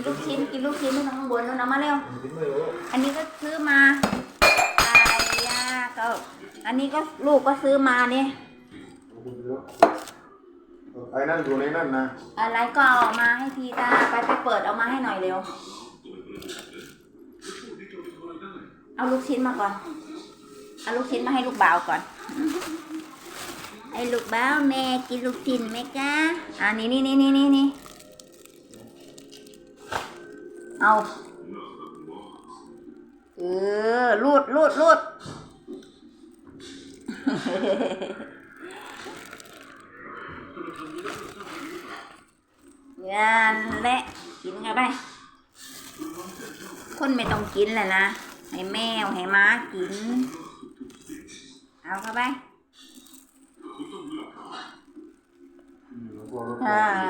นลูกชิ้นกินลูกชิ้นที่ข้างบนนู้นเอามาเร็วกินไม่รู้อันนี้ก็ซื้อมาไก่ย่าก็อันนี้ก็ลูกก็ซื้อมาเนี่ยไอ้นั่นอยู่ในนั่นนะอะไรก็เอาออกมาให้ทีตาไปไปเปิดเอามาให้หน่อยเร็ว เอาลูกชิ้นมาก่อน เอาลูกชิ้นมาให้ลูกบ่าวก่อน ไอ้ลูกบ่าวแม่กินลูกชิ้นไหมจ๊ะอ่านี่นี่นี่นี่นี่นี่ เอาเออรูดรูดรูดงานและกินเข้าไป คนไม่ต้องกินแหละนะให้แมวให้ม้ากิน เอาเข้าไปอ่าฮะน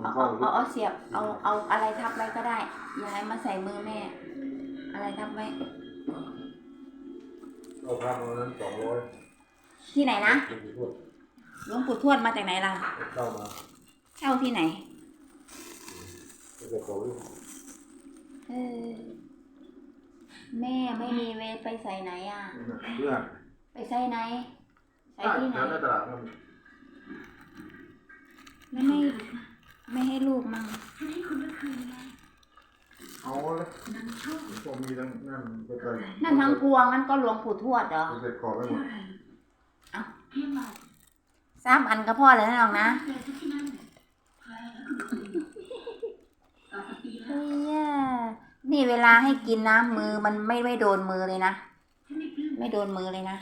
อนเอาเข้าเอาเอาเอาเสียบเอาเอาอะไรทับไว้ก็ได้อย่าให้มาใส่มือแม่ อะไรทับไว้เอาพามานั้นสองร้อยที่ไหนนะเป็นที่พูดหลวงปู่ทวดมาจากไหนล่ะเข้ามาเช่าที่ไหนจะเก็บของลูกเออแม่ไม่มีเวรไปใส่ไหนอะ เพื่อนไปใส่ไหนใส่ที่ไหน แถวในตลาดนั่นแล้วไม่ไม่ ให้ลูกมั่งเอาเลยผมมีทั้งนั่นไปไกลนั่นทั้งพวงนั่นก็หลวงปู่ทวดเหรอไปเก็บของไปหมดสามอันก็พอแล้วนะน้องนะเฮ้ยนี่เวลาให้กินนะมือมันไม่ไม่โดนมือเลยนะ ไม่โดนมือเลยนะ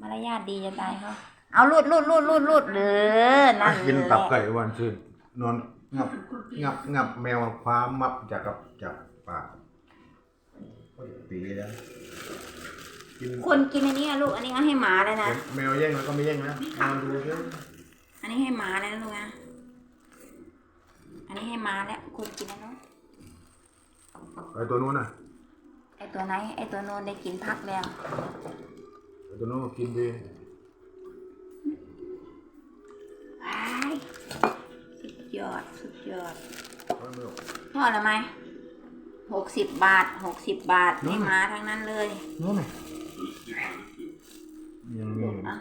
มารยาทดีจะตายเขาเอาลูดลูดลูดลูดลูดเด้อนั่นกินเลยตับไก่วันชื่นนอน งับงับงับแมวคว้ามับจากกับจากปากปีแล้วกินคนกินอันนี้อะลูก อันนี้เอาให้หมาเลยนะ แมวแย่งแล้วก็ไม่แย่งนะนอนดูเยอะอันนี้ให้หมาเลยนะลูกนะอันนี้ให้หมาแล้วคนกินนะเนาะไอ้ตัวนู้นน่ะ ไอตัวไหน ไอตัวโน้นได้กินพักแล้วไอ้ตัวนู้นก็กินดี ยอดเอาไม่ออกพ่อละไหมหกสิบบาทหกสิบบาทให้หมาทั้งนั้นเลยนู้นน่ะยังมีอะ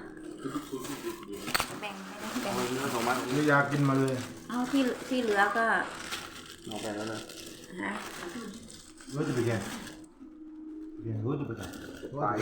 แบ่งไม่ได้แบ่งเนื้อสองไม้นี่อยากกินมาเลย เอาที่ที่เหลือก็เอาไปแล้วนะฮะรู้จะไปแข่งแข่งรู้จะไปไหนตาย